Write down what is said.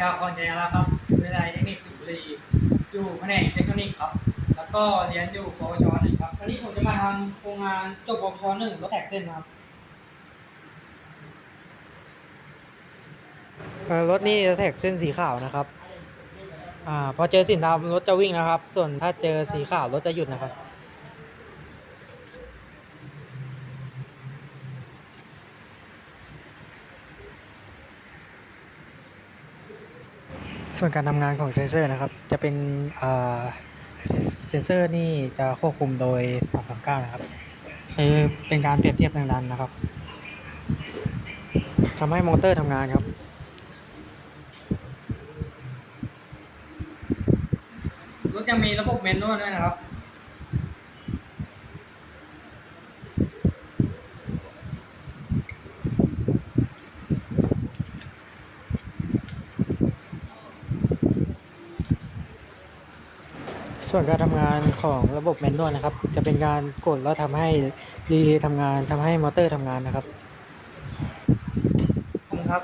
ชาคอนใจแล้วครับวิทยาลัยเทคนิคสุพรรณบุรีอยู่แผนกเทคนิคครับ แล้วก็เรียนอยู่ปวชหนึ่งครับ วันนี้ผมจะมาทำโครงงานจบปวชหนึ่งรถแท็กเส้นครับรถนี่จะแท็กเส้นสีขาวนะครับอ่าพอเจอสีดำรถจะวิ่งนะครับ ส่วนถ้าเจอสีขาวรถจะหยุดนะครับ ส่วนการทำงานของเซนเซอร์นะครับ จะเป็นเซนเซนเซอร์นี่จะควบคุมโดย 339 นะครับคือเป็นการเปรียบเทียบแรงดันนะครับทำให้มอเตอร์ทำงานครับ รถยังมีระบบเมนนวลด้วยนะครับ ส่วนการทำงานของระบบแมนนวลนะครับ จะเป็นการกดแล้วทำให้รีเลย์ทำงานทำให้มอเตอร์ทำงานนะครับครับ